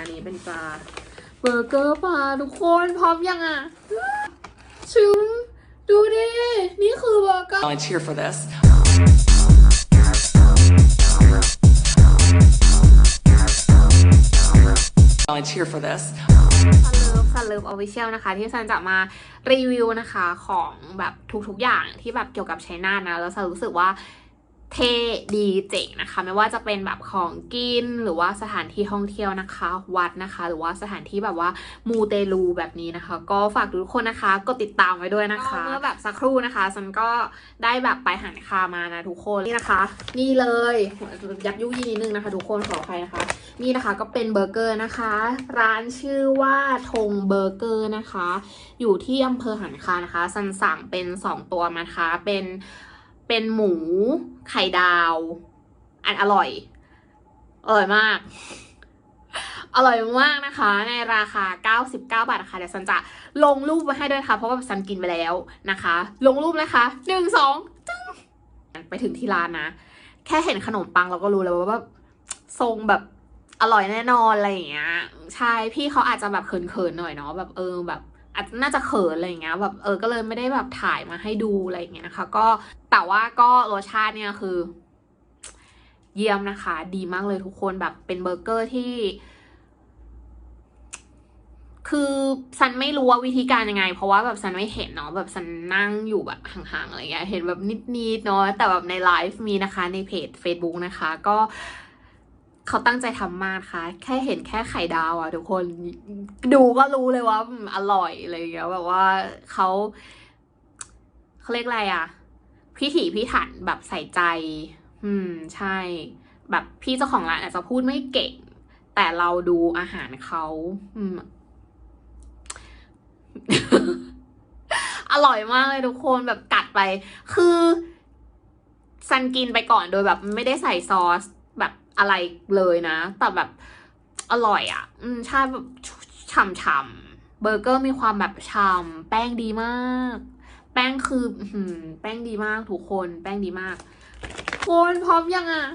อันนี้เป็นปลาเบอร์เกอร์ปลาทุกคนพร้อมยังอะชิมดูดิ นี่คือเบอร์เกอร์ volunteer for this. Volunteer for this. ซันเลิฟซันเลิฟออฟฟิเชียลนะคะ ที่ซันจะมารีวิวนะคะของแบบทุกๆอย่างที่แบบเกี่ยวกับชัยนาทนะ แล้วซันรู้สึกว่า เท่ดีเจ๋งนะคะ ไม่ว่าจะเป็นแบบของกินหรือว่าสถานที่ท่องเที่ยวนะคะ วัดนะคะ หรือว่าสถานที่แบบว่ามูเตลูแบบนี้นะคะ ก็ฝากทุกคนนะคะกดติดตามไว้ด้วยนะคะเมื่อแบบสักครู่นะคะซันก็ได้แบบไปหันคามานะทุกคนนี่นะคะ นี่เลยยับยุยี่นิดนึงนะคะ ทุกคนขออภัยนะคะ นี่นะคะก็เป็นเบอร์เกอร์นะคะ ร้านชื่อว่าธงเบอร์เกอร์นะคะ อยู่ที่อำเภอหันคานะคะสันสั่งเป็นสองตัวมานะคะเป็นเป็นหมู ไข่ดาว อันอร่อย อร่อยมาก อร่อยมากนะคะ ในราคา 99 บาทนะคะเดี๋ยวซันจะลงรูปไว้ให้ด้วยนะคะเพราะว่าซันกินไปแล้วนะคะ ลงรูปนะคะหนึ่งสองจึ้งไปถึงที่ร้านนะ แค่เห็นขนมปังเราก็รู้แล้วว่าแบบทรงแบบอร่อยแน่นอนอะไรอย่างเงี้ยใช่พี่เขาอาจจะแบบเขินๆหน่อยเนาะแบบเออแบบ อาจน่าจะเขินอะไรอย่างเงี้ยแบบเออก็เลยไม่ได้แบบถ่ายมาให้ดูอะไรอย่างเงี้ยนะคะก็แต่ว่าก็รสชาติเนี่ยคือ เยี่ยมนะคะ ดีมากเลยทุกคนแบบเป็นเบอร์เกอร์ที่คือซันไม่รู้ว่าวิธีการยังไง เพราะว่าแบบซันไม่เห็นเนาะแบบซันนั่งอยู่แบบห่างๆอะไรเงี้ยเห็นแบบนิดๆเนาะแต่แบบในไลฟ์มีนะคะในเพจ Facebook นะคะ ก็ เขาตั้งใจทำมากค่ะ แค่เห็นแค่ไข่ดาวอะทุกคนดูก็รู้เลยว่าอร่อยอะไรเงี้ยแบบว่าเขาเขาเรียกอะไรอะพิถีพิถันแบบใส่ใจ อืมใช่ แบบพี่เจ้าของร้านอาจจะพูดไม่เก่ง แต่เราดูอาหารเขาอืมอร่อยมากเลยทุกคนแบบกัดไป คือซันกินไปก่อนโดยแบบไม่ได้ใส่ซอส อะไรเลยนะ แต่แบบอร่อยอะ่ะ อืมใช่แบบฉ่ำๆเบอร์เกอร์มีความแบบฉ่ำแป้งดีมาก แป้งคืออืแป้งดีมากทุกคน แป้งดีมากทุกคนพร้อมยังอะ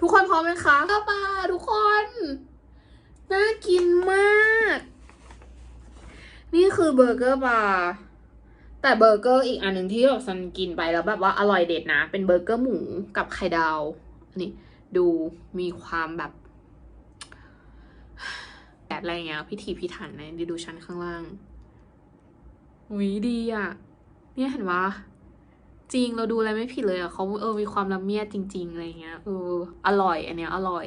ทุกคนพร้อมไหมคะข้าวปลาทุกคนน่ากินมาก นี่คือเบอร์เกอร์บาร์แต่เบอร์เกอร์อีกอันหนึ่งที่แบบซันกินไปแล้วแบบว่าอร่อยเด็ดนะ เป็นเบอร์เกอร์หมูกับไข่ดาวนี่ ดูมีความแบบแดดอะไรเงี้ยพิถีพิถันนดีดูชั้นข้างล่างหุยดีอะ เนี่ยเห็นปะจริงเราดูอะไรไม่ผิดเลยอะเขาเออมีความละเมียดจริง ๆ อะไรเงี้ยเอออร่อย อันเนี้ยอร่อย